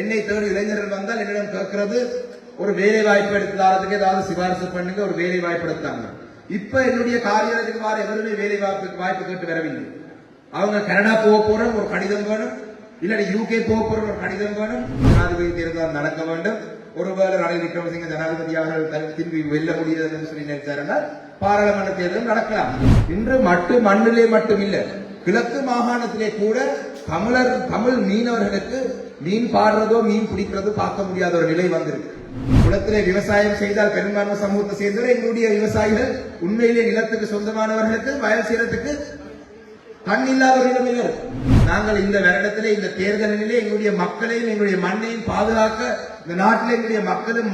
என்னை தேடி இளைஞர்கள் வந்தால் என்னிடம் கேட்கிறது ஒரு வேலை வாய்ப்பு எடுத்தாரதுக்கு ஏதாவது சிபாரிசு பண்ணுங்க ஒரு வேலை வாய்ப்பு எடுத்தாங்க. இப்ப என்னுடைய காரியாலயத்துக்கு வார எவருமே வேலை வாய்ப்பு வாய்ப்பு கேட்டு வரவில்லை. அவங்க கனடா போக போறோம் ஒரு கடிதம் வேணும். இல்லாட்டி யூகே போக போறோம் ஒரு கடிதம் வேணும். ஜனாதிபதி தேர்தல் நடக்க வேண்டும். ஒருவேளை ரணில் விக்ரமசிங்க ஜனாதிபதி அவர்கள் திரும்பி வெல்ல முடியாது என்று சொல்லி நினைச்சாருன்னா பாராளுமன்ற தேர்தல் நடக்கலாம். இன்று மட்டு மண்ணிலே மட்டும் இல்லை கிழக்கு மாகாணத்திலே கூட தமிழர் தமிழ் மீனவர்களுக்கு மீன் பாடுறதோ மீன் பிடிக்கிறதோ பார்க்க முடியாத ஒரு நிலை வந்திருக்கு. குளத்திலே விவசாயம் செய்தால் பெரும்பான்மை சமூகத்தை சேர்ந்தவர் எங்களுடைய விவசாயிகள். உண்மையிலே நிலத்துக்கு சொந்தமானவர்களுக்கு வயல் செய்யறதுக்கு கண் இல்லாதவர்களிடம் இல்லை. நாங்கள் இந்த வருடத்திலே இந்த தேர்தலிலே எங்களுடைய மக்களையும் எங்களுடைய மண்ணையும் பாதுகாக்க இந்த நாட்டில் எங்களுடைய மக்களும்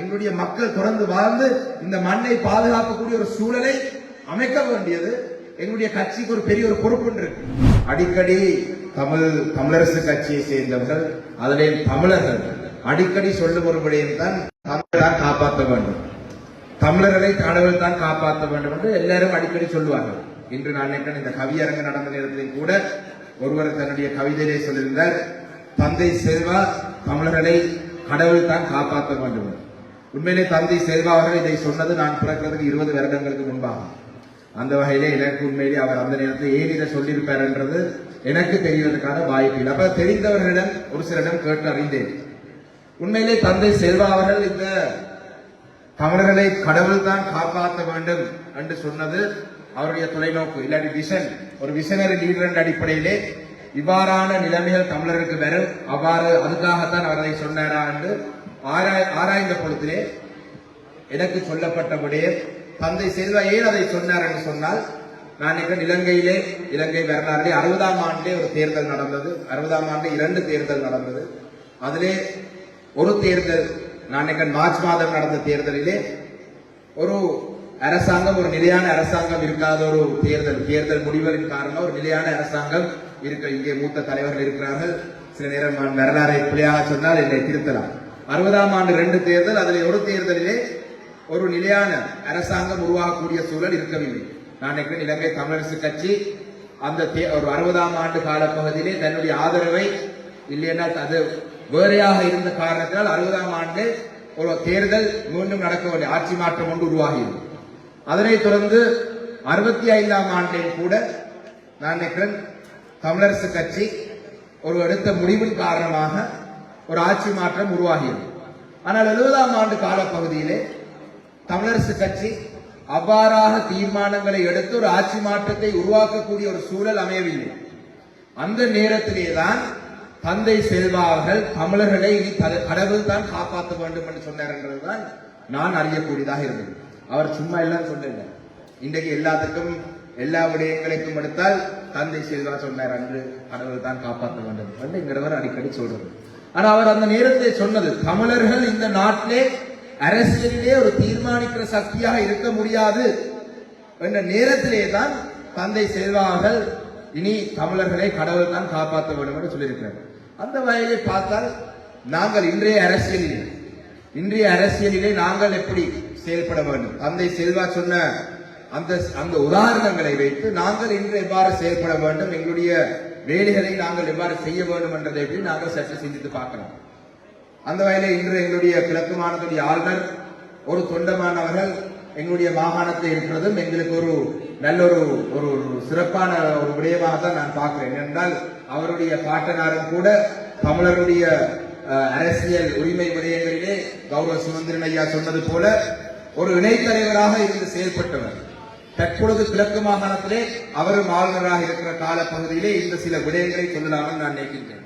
எங்களுடைய மக்கள் தொடர்ந்து வாழ்ந்து இந்த மண்ணை பாதுகாக்கக்கூடிய ஒரு சூழலை அமைக்க வேண்டியது எங்களுடைய கட்சிக்கு ஒரு பெரிய ஒரு பொறுப்பு இருக்கு. அடிக்கடி தமிழ் தமிழரசு கட்சியை சேர்ந்தவர்கள் அதனை தமிழர்கள் அடிக்கடி சொல்லும் ஒரு தான் தமிழை தான் காப்பாற்ற வேண்டும். தமிழர்களை கடவுள் தான் காப்பாற்ற வேண்டும் என்று எல்லாரும் அடிக்கடி சொல்லுவார்கள். இன்று நான் நினைக்கிறேன் இந்த கவியரங்கு நடந்த நேரத்திலும் கூட ஒருவர் தன்னுடைய கவிதையிலே சொல்லியிருந்தார் தந்தை செல்வா தமிழர்களை கடவுள் தான் காப்பாற்ற வேண்டும். உண்மையிலே தந்தை செல்வா அவர்கள் இதை சொன்னது நான் பிறக்கிறதுக்கு இருபது வருடங்களுக்கு முன்பாகும். அந்த வகையிலே எனக்கு உண்மையிலே அவர் அந்த நேரத்தில் ஏன் இதை சொல்லியிருப்பார் என்றது எனக்கு தெரிவதற்கான வாய்ப்பு இல்லை அப்ப தெரிந்தவர்களிடம் ஒரு சிலரிடம் கேட்டு அறிந்தேன். உண்மையிலே தந்தை செல்வா அவர்கள் இந்த தமிழர்களை கடவுள் தான் காப்பாற்ற வேண்டும் என்று சொன்னது அவருடைய தொலைநோக்கு. இல்லாட்டி விஷன் ஒரு விஷனரி லீடர் என்ற அடிப்படையிலே இவ்வாறான நிலைமைகள் தமிழருக்கு வரும். அவ்வாறு அதுக்காகத்தான் அவரை சொன்னாரா என்று ஆராய் ஆராய்ந்த பொழுதிலே எனக்கு சொல்லப்பட்டபடியே தந்தை செல்வா ஏன் அதை சொன்னார் என்று சொன்னால் நான் நினைக்கிறேன் இலங்கையிலே இலங்கை வரலாறுலே அறுபதாம் ஆண்டே ஒரு தேர்தல் நடந்தது. அறுபதாம் ஆண்டு இரண்டு தேர்தல் நடந்தது. அதிலே ஒரு தேர்தல் நான் நினைக்கிறேன் மார்ச் மாதம் நடந்த தேர்தலிலே ஒரு அரசாங்கம் ஒரு நிலையான அரசாங்கம் இருக்காத ஒரு தேர்தல் தேர்தல் முடிவுகளின் காரணம் ஒரு நிலையான அரசாங்கம் இருக்க இங்கே மூத்த தலைவர்கள் இருக்கிறார்கள். சில நேரம் நான் வரலாறை பிள்ளையாக சொன்னால் என்னை திருத்தலாம். அறுபதாம் ஆண்டு ரெண்டு தேர்தல் அதில் ஒரு தேர்தலிலே ஒரு நிலையான அரசாங்கம் உருவாகக்கூடிய சூழல் இருக்கவில்லை. நான் நினைக்கிறேன் இலங்கை தமிழரசு கட்சி அந்த தே- ஒரு அறுபதாம் ஆண்டு காலப்பகுதியிலே தன்னுடைய ஆதரவை இல்லைன்னா அது வேறையாக இருந்த காரணத்தினால் அறுபதாம் ஆண்டு ஒரு தேர்தல் மீண்டும் நடக்க வேண்டிய ஆட்சி மாற்றம் ஒன்று உருவாகியது. அதனைத் தொடர்ந்து அறுபத்தி ஐந்தாம் ஆண்டில் கூட நான் நினைக்கிறேன் தமிழரசு கட்சி ஒரு எடுத்த முடிவின் காரணமாக ஒரு ஆட்சி மாற்றம் உருவாகியது. ஆனால் எழுபதாம் ஆண்டு காலப்பகுதியிலே தமிழரசு கட்சி அவ்வாறாக தீர்மானங்களை எடுத்து ஒரு ஆட்சி மாற்றத்தை உருவாக்கக்கூடிய ஒரு சூழல் அமையவில்லை. அந்த நேரத்திலே தான் தந்தை செல்வா அவர்கள் தமிழர்களை இனி கடவுள் தான் காப்பாற்ற வேண்டும் என்று சொன்னார் என்றதுதான் நான் அறியக்கூடியதாக இருந்தது. அவர் சும்மா எல்லாம் சொல்லல. இன்றைக்கு எல்லாத்துக்கும் எல்லா விடயங்களுக்கும் எடுத்தால் தந்தை செல்வா சொன்னார் அன்று கடவுள் தான் காப்பாற்ற வேண்டும். என்றுங்கிறவர் அடிக்கடி சொல்றது. ஆனா அவர் அந்த நேரத்தை சொன்னது தமிழர்கள் இந்த நாட்டிலே அரசியலிலே ஒரு தீர்மானிக்கிற சக்தியாக இருக்க முடியாது என்ற நேரத்திலே தான் தந்தை செல்வா இனி தமிழர்களை கடவுள் தான் காப்பாற்ற வேண்டும் என்று சொல்லியிருக்கிறார். அந்த வகையிலே பார்த்தால் நாங்கள் இன்றைய அரசியலில் இன்றைய அரசியலிலே நாங்கள் எப்படி செயல்பட வேண்டும்? தந்தை செல்வா சொன்ன அந்த அந்த உதாரணங்களை வைத்து நாங்கள் இன்று எவ்வாறு செயல்பட வேண்டும்? எங்களுடைய வேலைகளை நாங்கள் எவ்வாறு செய்ய வேண்டும் என்றதை நாங்கள் சற்று சிந்தித்து பார்க்கலாம். அந்த வகையில இன்று எங்களுடைய கிழக்கு மாநிலத்துடைய ஆளுநர் ஒரு தொண்டமானவர்கள் எங்களுடைய மாகாணத்தில் இருக்கிறதும் எங்களுக்கு ஒரு நல்ல ஒரு ஒரு ஒரு சிறப்பான ஒரு விடயமாக தான் நான் பார்க்கிறேன். என்றால் அவருடைய பாட்டனாரும் கூட தமிழருடைய அரசியல் உரிமை விடயங்களிலே கௌரவ சுமந்திரன் ஐயா சொன்னது போல ஒரு இணைத்தலைவராக இருந்து செயல்பட்டவர். தற்பொழுது கிழக்கு மாகாணத்திலே அவரும் ஆளுநராக இருக்கிற காலப்பகுதியிலே இந்த சில விடயங்களை சொல்லலாம்னு நான் நினைக்கின்றேன்.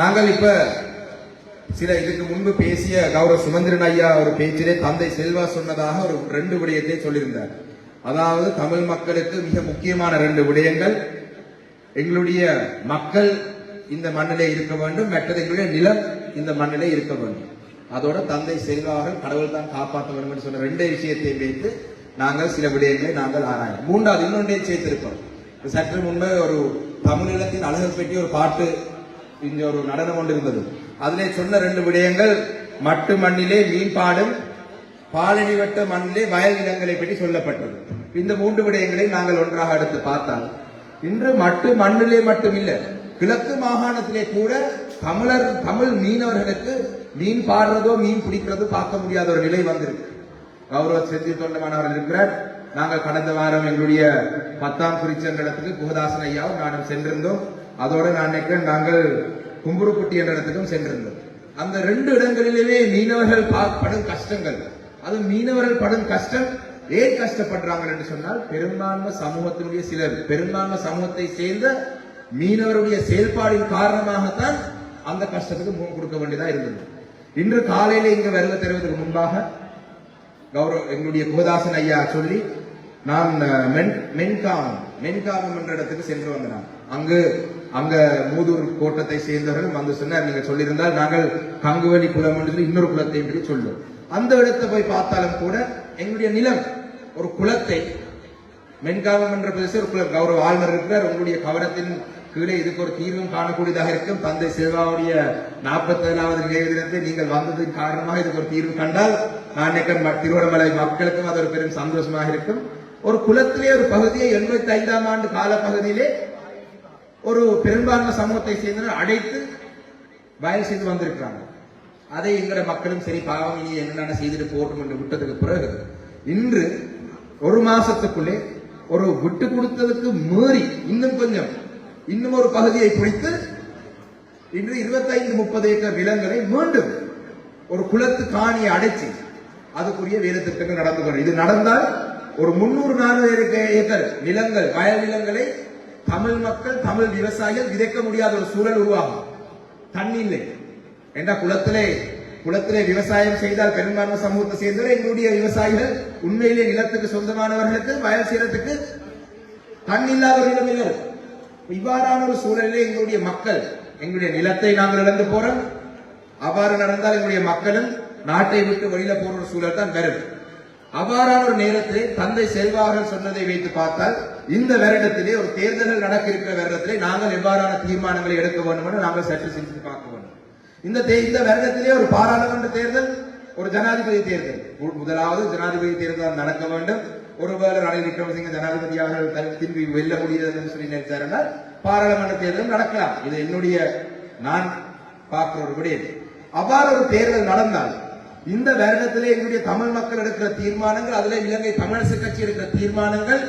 நாங்கள் இப்ப சில இதுக்கு முன்பு பேசிய கௌரவ சுமந்திரன் ஐயா ஒரு பேச்சிலே தந்தை செல்வா சொன்னதாக ஒரு ரெண்டு விடயத்தை சொல்லியிருந்தார். அதாவது தமிழ் மக்களுக்கு மிக முக்கியமான ரெண்டு விடயங்கள். எங்களுடைய மக்கள் இந்த மண்ணிலே இருக்க வேண்டும். மற்றது எங்களுடைய நிலம் இந்த மண்ணிலே இருக்க வேண்டும். அதோட தந்தை செல்வா அவர்கள் கடவுள் தான் காப்பாற்ற வேண்டும் என்று சொன்ன ரெண்டு விஷயத்தை வைத்து நாங்கள் சில விடயங்களை நாங்கள் ஆராயம் மூன்றாவது இன்னொன்றையும் சேர்த்திருப்போம். சற்று முன்பே ஒரு தமிழீழத்தின் அழகு பற்றி ஒரு பாட்டு இங்க ஒரு நடனம் ஒன்று இருந்தது. அதிலே சொன்ன ரெண்டு விடயங்கள் மட்டு மண்ணிலே மீன்பாடும் பாடும் வட்ட மண்ணிலே வயல் நிலங்களை பற்றி சொல்லப்பட்டது. இந்த மூன்று விடயங்களை நாங்கள் ஒன்றாக எடுத்து பார்த்தால் இன்று மட்டு மண்ணிலே மட்டும் கிழக்கு மாகாணத்திலே கூட தமிழர் தமிழ் மீனவர்களுக்கு மீன் பாடுறதோ மீன் பிடிக்கிறதோ பார்க்க முடியாத ஒரு நிலை வந்திருக்கு. கௌரவ செஞ்சு தொண்டமானவர்கள் இருக்கிறார். நாங்கள் கடந்த வாரம் எங்களுடைய பத்தாம் குறிச்சங்கடத்துக்கு குகதாசன் ஐயாவும் நானும் சென்றிருந்தோம். அதோடு நான் நினைக்கிறேன் நாங்கள் கும்புருப்பட்டி என்ற இடத்துக்கும் சென்றிருந்தது. அந்த ரெண்டு இடங்களிலுமே மீனவர்கள் பா- படும் கஷ்டங்கள். அது மீனவர்கள் படும் கஷ்டம் ஏன் கஷ்டப்படுறாங்க என்று சொன்னால் பெரும்பான்மை சமூகத்தினுடைய சிலர் பெரும்பான்மை சமூகத்தை சேர்ந்த மீனவருடைய செயல்பாடின் காரணமாகத்தான் அந்த கஷ்டத்துக்கு முகம் கொடுக்க வேண்டியதா இருந்தது. இன்று காலையில இங்க வருக தருவதற்கு முன்பாக கௌரவ எங்களுடைய கோதாசன் ஐயா சொல்லி நான் மென் மென்காம் மென்காமம் என்ற இடத்துக்கு சென்று வந்தனர். அங்கு அங்க மூதூர் கோட்டத்தை சேர்ந்தவர்கள் வந்து சொன்னார் நீங்க சொல்லியிருந்தால் நாங்கள் கங்குவலி குலம் என்று சொல்லி இன்னொரு குலத்தை என்று சொல்லும். அந்த இடத்தை போய் பார்த்தாலும் கூட எங்களுடைய நிலம் ஒரு குலத்தை மென்காமம் என்ற பிரதேசம் ஒரு குலம் கௌரவ ஆளுநர் இருக்கிறார். உங்களுடைய கவனத்தின் கீழே இதுக்கு ஒரு தீர்வும் காணக்கூடியதாக இருக்கும். தந்தை சிவாவுடைய நாற்பத்தி ஏழாவது நினைவு தினத்தை நீங்கள் வந்ததின் காரணமாக இதுக்கு ஒரு தீர்வு கண்டால் நான் திருவண்ணாமலை மக்களுக்கும் அது ஒரு பெரும் சந்தோஷமாக இருக்கும். ஒரு குலத்திலே ஒரு பகுதியை எண்பத்தி ஐந்தாம் ஆண்டு கால பகுதியிலே ஒரு பெரும்பான்மை சமூகத்தை சேர்ந்தவர் அடைத்து வயல் செய்து வந்திருக்கிறாங்க. அதை எங்கிற மக்களும் சரி பாவம் இனி என்னென்ன செய்துட்டு போட்டும் என்று விட்டதுக்கு பிறகு இன்று ஒரு மாசத்துக்குள்ளே ஒரு விட்டு கொடுத்ததுக்கு மீறி இன்னும் கொஞ்சம் இன்னும் ஒரு பகுதியை குறித்து இன்று 25 முப்பது ஏக்கர் நிலங்களை மீண்டும் ஒரு குளத்து காணியை அடைச்சு அதுக்குரிய வேலை திட்டங்கள் நடந்து கொண்டு இது நடந்தால் ஒரு முன்னூறு நானூறு ஏக்கர் நிலங்கள் வயல் நிலங்களை தமிழ் மக்கள் தமிழ் விவசாயிகள் விதைக்க முடியாத ஒரு சூழல் உருவாகும். தண்ணி இல்லை. என்ற குளத்திலே குளத்திலே விவசாயம் செய்தால் பெரும்பான்மை சமூகத்தை சேர்ந்தவர் எங்களுடைய விவசாயிகள். உண்மையிலே நிலத்துக்கு சொந்தமானவர்களுக்கு வயல் செய்யறதுக்கு தண்ணி இல்லாத ஒரு நிலைமையில் இவ்வாறான ஒரு சூழலிலே எங்களுடைய மக்கள் எங்களுடைய நிலத்தை நாங்கள் இழந்து போறோம். அவ்வாறு நடந்தால் எங்களுடைய மக்களும் நாட்டை விட்டு வெளியில போற ஒரு சூழல் தான் வருது. அவ்வாறான ஒரு நேரத்திலே தந்தை செல்வார்கள் சொன்னதை வைத்து பார்த்தால் இந்த வருடத்திலே ஒரு தேர்தல்கள் நடக்க இருக்கிற வருடத்திலே நாங்கள் எவ்வாறான தீர்மானங்களை எடுக்க வேண்டும் என்று நாங்கள் சற்று சிந்தித்து பார்க்க வேண்டும். இந்த தே- இந்த வருடத்திலே ஒரு பாராளுமன்ற தேர்தல் ஒரு ஜனாதிபதி தேர்தல். முதலாவது ஜனாதிபதி தேர்தல் நடக்க வேண்டும். ஒருவேளை ரணில் விக்ரமசிங்க ஜனாதிபதியாக திரும்பி வெல்ல முடியாது என்று சொல்லி நினைச்சாருன்னா பாராளுமன்ற தேர்தலும் நடக்கலாம். இது என்னுடைய நான் பார்க்கிற ஒரு விடயம். அவ்வாறு ஒரு தேர்தல் நடந்தால் இந்த வருடத்திலே எங்களுடைய தமிழ் மக்கள் எடுக்கிற தீர்மானங்கள் அதுல இலங்கை தமிழரசு கட்சி எடுக்கிற தீர்மானங்கள்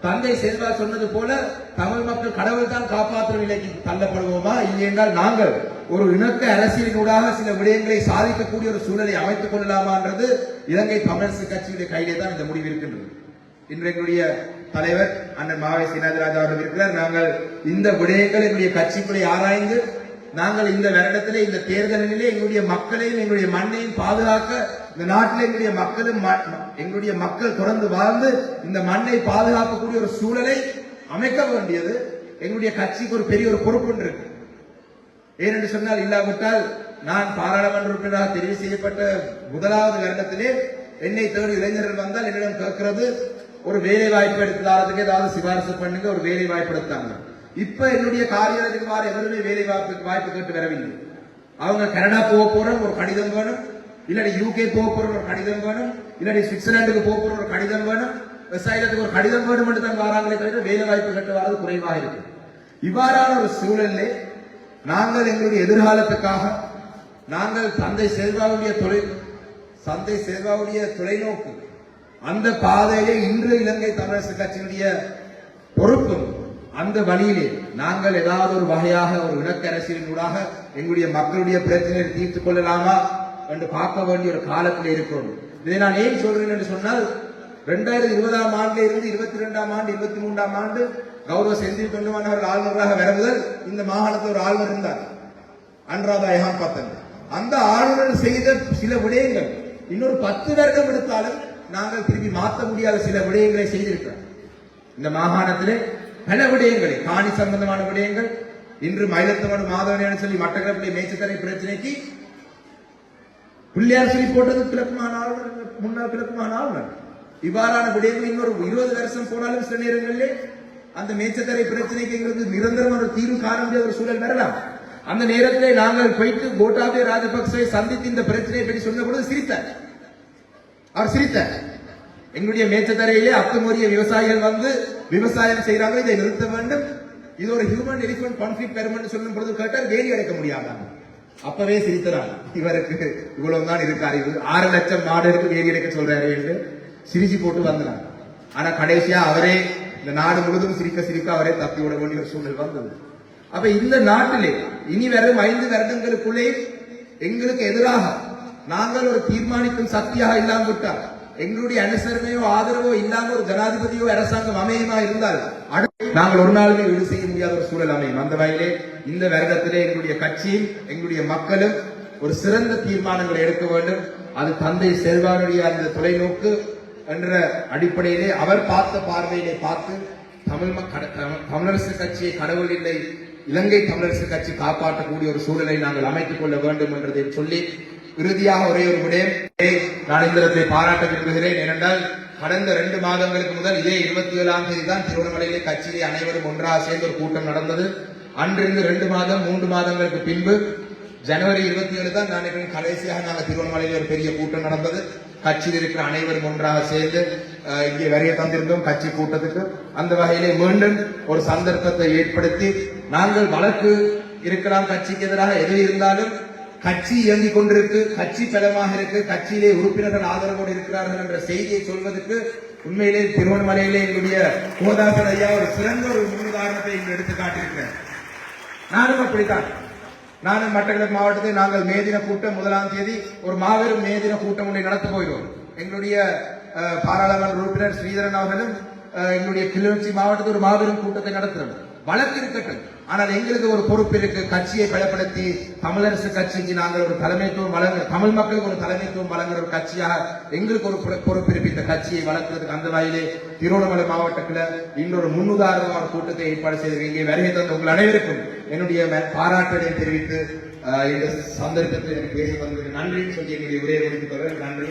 தந்தை செல்வா சொன்னது போல தமிழ் மக்கள் கடவுள் தான் காப்பாற்றும் நிலைக்கு தள்ளப்படுவோமா? இல்லை என்றால் நாங்கள் ஒரு இணக்க அரசியலினூடாக சில விடயங்களை சாதிக்கக்கூடிய ஒரு சூழலை அமைத்துக் கொள்ளலாமான்றது இலங்கை தமிழரசு கட்சியுடைய கையிலே தான் இந்த முடிவு இருக்கின்றது. இன்று தலைவர் அண்ணன் மாவை சீனாதிராஜா அவர்கள் இருக்கிறார். நாங்கள் இந்த விடயங்கள் எங்களுடைய கட்சிக்குள்ளே ஆராய்ந்து நாங்கள் இந்த வருடத்திலே இந்த தேர்தலிலே எங்களுடைய மக்களையும் எங்களுடைய மண்ணையும் பாதுகாக்க இந்த நாட்டில் எங்களுடைய மக்களும் ம- எங்களுடைய மக்கள் தொடர்ந்து வாழ்ந்து இந்த மண்ணை பாதுகாக்கக்கூடிய ஒரு சூழலை அமைக்க வேண்டியது எங்களுடைய கட்சிக்கு ஒரு பெரிய ஒரு பொறுப்பு ஒன்று இருக்கு. ஏனென்று சொன்னால் இல்லாவிட்டால் நான் பாராளுமன்ற உறுப்பினராக தெரிவு செய்யப்பட்ட முதலாவது வருடத்திலே என்னை தேடி இளைஞர்கள் வந்தால் என்னிடம் கேட்கிறது ஒரு வேலை வாய்ப்பு எடுத்து ஏதாவது சிபாரிசு பண்ணுங்க ஒரு வேலை வாய்ப்பு எடுத்தாங்க. இப்ப என்னுடைய காரியாலயத்துக்கு வார எவருமே வேலை வாய்ப்பு வாய்ப்பு கேட்டு வரவில்லை. அவங்க கனடா போக போற ஒரு கடிதம் வேணும். இல்லாட்டி யூகே போக போற ஒரு கடிதம் வேணும். இல்லாட்டி சுவிட்சர்லாந்துக்கு போக போற ஒரு கடிதம் வேணும். விவசாயத்துக்கு ஒரு கடிதம் வேணும் என்று தான் வராங்களே தவிர வேலை வாய்ப்பு கேட்டு வரது குறைவாக இருக்கு. இவ்வாறான ஒரு சூழலிலே நாங்கள் எங்களுடைய எதிர்காலத்துக்காக நாங்கள் தந்தை செல்வாவுடைய தொலை சந்தை செல்வாவுடைய தொலைநோக்கு அந்த பாதையிலே இன்று இலங்கை தமிழரசு கட்சியினுடைய பொறுப்பும் அந்த வழியிலே நாங்கள் ஏதாவது ஒரு வகையாக ஒரு இணக்க அரசியலினூடாக எங்களுடைய மக்களுடைய பிரச்சனையை தீர்த்துக் கொள்ளலாமா என்று பார்க்க வேண்டிய ஒரு காலத்தில் இருக்கிறோம். இதை நான் ஏன் சொல்றேன் என்று சொன்னால் ரெண்டாயிரத்தி இருபதாம் ஆண்டுல இருந்து இருபத்தி ரெண்டாம் ஆண்டு இருபத்தி மூன்றாம் ஆண்டு கௌரவ செந்தில் தொண்டுமானவர்கள் ஆளுநராக வரவுதல் இந்த மாகாணத்தில் ஒரு ஆளுநர் இருந்தார். அன்றாதா எஹான் பத்தன். அந்த ஆளுநர் செய்த சில விடயங்கள் இன்னொரு பத்து வருடம் எடுத்தாலும் நாங்கள் திரும்பி மாற்ற முடியாத சில விடயங்களை செய்திருக்கிறோம் இந்த மாகாணத்திலே பல விடயங்களை காணி சம்பந்தமான விடயங்கள் இன்று மயிலத்தமடு மாதவனு சொல்லி மட்டக்களப்பிலே மேய்ச்சத்தரை பிரச்சனைக்கு பிள்ளையார் சொல்லி போட்டது பிளக்குமான ஆளுநர் முன்னாள் பிளக்குமான ஆளுநர் இவ்வாறான விடயங்கள் இன்னொரு இருபது வருஷம் போனாலும் சில நேரங்களிலே அந்த மேய்ச்சத்தரை பிரச்சனைக்கு எங்களுக்கு நிரந்தரம் ஒரு தீர்வு காண முடியாத ஒரு சூழல் வரலாம். அந்த நேரத்திலே நாங்கள் போயிட்டு கோட்டாபய ராஜபக்சவை சந்தித்து இந்த பிரச்சனையை பற்றி சொன்ன பொழுது சிரித்தார். அவர் சிரித்தார். எங்களுடைய மேச்சத்தரையிலே அத்துமீறிய விவசாயிகள் வந்து விவசாயம் செய்யறாங்க இதை நிறுத்த வேண்டும். இது ஒரு ஹியூமன் எலிஃபென்ட் கான்ஃபிளிக் பெருமன் சொல்லும் பொழுது கேட்டால் வேலி அடைக்க முடியாதாங்க அப்பவே சிரித்தனார் இவருக்கு இவ்வளவு தான் இருக்கு அறிவு ஆறு லட்சம் நாடுகளுக்கு வேலி அடைக்க சொல்றாரு என்று சிரிச்சு போட்டு வந்தார். ஆனா கடைசியா அவரே இந்த நாடு முழுவதும் சிரிக்க சிரிக்க அவரே தப்பி விட வேண்டிய ஒரு சூழ்நிலை வந்தது. அப்ப இந்த நாட்டிலே இனி வரும் ஐந்து வருடங்களுக்குள்ளே எங்களுக்கு எதிராக நாங்கள் ஒரு தீர்மானிக்கும் சக்தியாக இல்லாமல் விட்டார் எங்களுடைய அனுசரணையோ ஆதரவோ இல்லாம ஒரு ஜனாதிபதியோ அரசாங்கம் அமையுமா இருந்தால் நாங்கள் ஒரு நாளுமே ஈடு செய்ய முடியாத ஒரு சூழல் அமையும். அந்த வகையிலே இந்த வருடத்திலே எங்களுடைய கட்சியும் எங்களுடைய மக்களும் ஒரு சிறந்த தீர்மானங்களை எடுக்க வேண்டும். அது தந்தை செல்வாருடைய அந்த தொலைநோக்கு என்ற அடிப்படையிலே அவர் பார்த்த பார்வையிலே பார்த்து தமிழ் தமிழ்- தமிழரசு கட்சியை கடவுள் இல்லை இலங்கை தமிழரசு கட்சி காப்பாற்றக்கூடிய ஒரு சூழலை நாங்கள் அமைத்துக் கொள்ள வேண்டும் என்றதை சொல்லி இறுதியாக ஒரே ஒரு விடயம். நான் இந்த இடத்தை பாராட்ட விரும்புகிறேன். ஏனென்றால் கடந்த ரெண்டு மாதங்களுக்கு முதல் இதே இருபத்தி ஏழாம் தேதி தான் திருவண்ணாமலையிலே கட்சியிலே அனைவரும் ஒன்றாக சேர்ந்து ஒரு கூட்டம் நடந்தது. அன்றிருந்து ரெண்டு மாதம் மூன்று மாதங்களுக்கு பின்பு ஜனவரி இருபத்தி ஏழு தான் நான் கடைசியாக நாங்கள் திருவண்ணாமலையில் ஒரு பெரிய கூட்டம் நடந்தது. கட்சியில் இருக்கிற அனைவரும் ஒன்றாக சேர்ந்து இங்கே வரைய தந்திருந்தோம் கட்சி கூட்டத்துக்கு. அந்த வகையிலே மீண்டும் ஒரு சந்தர்ப்பத்தை ஏற்படுத்தி நாங்கள் வழக்கு இருக்கலாம் கட்சிக்கு எதிராக எது இருந்தாலும் கட்சி இயங்கிக் கொண்டிருக்கு கட்சி பலமாக இருக்கு கட்சியிலே உறுப்பினர்கள் ஆதரவோடு இருக்கிறார்கள் என்ற செய்தியை சொல்வதற்கு உண்மையிலே திருவண்ணாமலையிலே எங்களுடைய கோதாசன் ஐயா ஒரு சிறந்த ஒரு முன்னுதாரணத்தை எடுத்து காட்டியிருக்கிறேன் நானும் அப்படித்தான். நானும் மட்டக்களப்பு மாவட்டத்தில் நாங்கள் மேதின கூட்டம் முதலாம் தேதி ஒரு மாபெரும் மேதின கூட்டம் ஒன்றை நடத்த போகிறோம். எங்களுடைய பாராளுமன்ற உறுப்பினர் ஸ்ரீதரன் அவர்களும் எங்களுடைய கிளிநொச்சி மாவட்டத்தில் ஒரு மாபெரும் கூட்டத்தை நடத்துகிறோம். வழக்கு இருக்கட்டும். ஆனால் எங்களுக்கு ஒரு பொறுப்பு இருக்கு. கட்சியை பலப்படுத்தி தமிழரசு கட்சிக்கு நாங்கள் ஒரு தலைமைத்துவம் வழங்க தமிழ் மக்களுக்கு ஒரு தலைமைத்துவம் வழங்குற ஒரு கட்சியாக எங்களுக்கு ஒரு பொறு- பொறுப்பு இருக்கு. இந்த கட்சியை வளர்க்கிறதுக்கு அந்த வாயிலே திருவண்ணாமலை மாவட்டத்தில் இன்னொரு முன்னுதாரணமான கூட்டத்தை ஏற்பாடு செய்திருக்கீங்க இங்கே வருகை தந்த உங்கள் அனைவருக்கும் என்னுடைய பாராட்டுகளை தெரிவித்து இந்த சந்தர்ப்பத்தில் எனக்கு பேச வந்ததுக்கு நன்றி சொல்லி என்னுடைய உரையை முடித்துக் கொள்கிறேன். நன்றி.